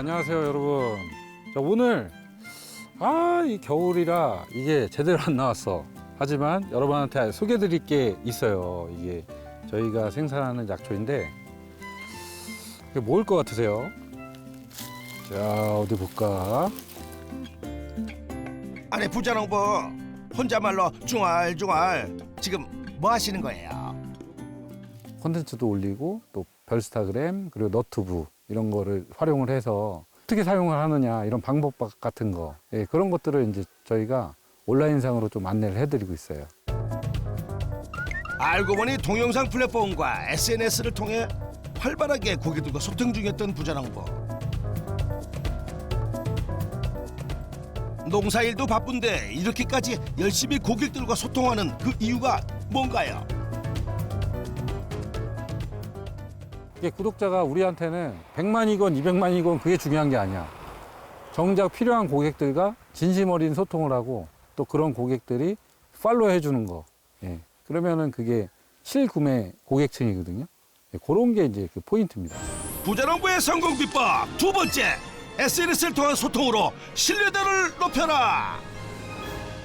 안녕하세요 여러분. 자, 오늘 아 이 겨울이라 이게 제대로 안 나왔어. 하지만 여러분한테 소개해 드릴 게 있어요. 이게 저희가 생산하는 약초인데 이게 뭐일 것 같으세요? 자 어디 볼까? 아니 부자농부 혼자말로 중얼중얼 지금 뭐 하시는 거예요? 콘텐츠도 올리고 또 별스타그램 그리고 너튜브 이런 거를 활용을 해서 어떻게 사용을 하느냐 이런 방법 같은 거 예, 그런 것들을 이제 저희가 온라인상으로 좀 안내를 해드리고 있어요. 알고 보니 동영상 플랫폼과 SNS를 통해 활발하게 고객들과 소통 중이었던 부자농부 농사일도 바쁜데 이렇게까지 열심히 고객들과 소통하는 그 이유가 뭔가요? 이게 구독자가 우리한테는 100만이건 200만이건 그게 중요한 게 아니야. 정작 필요한 고객들과 진심 어린 소통을 하고 또 그런 고객들이 팔로우 해주는 거. 예. 그러면은 그게 실구매 고객층이거든요. 예, 그런 게 이제 그 포인트입니다. 부자농부의 성공 비법 두 번째 SNS를 통한 소통으로 신뢰도를 높여라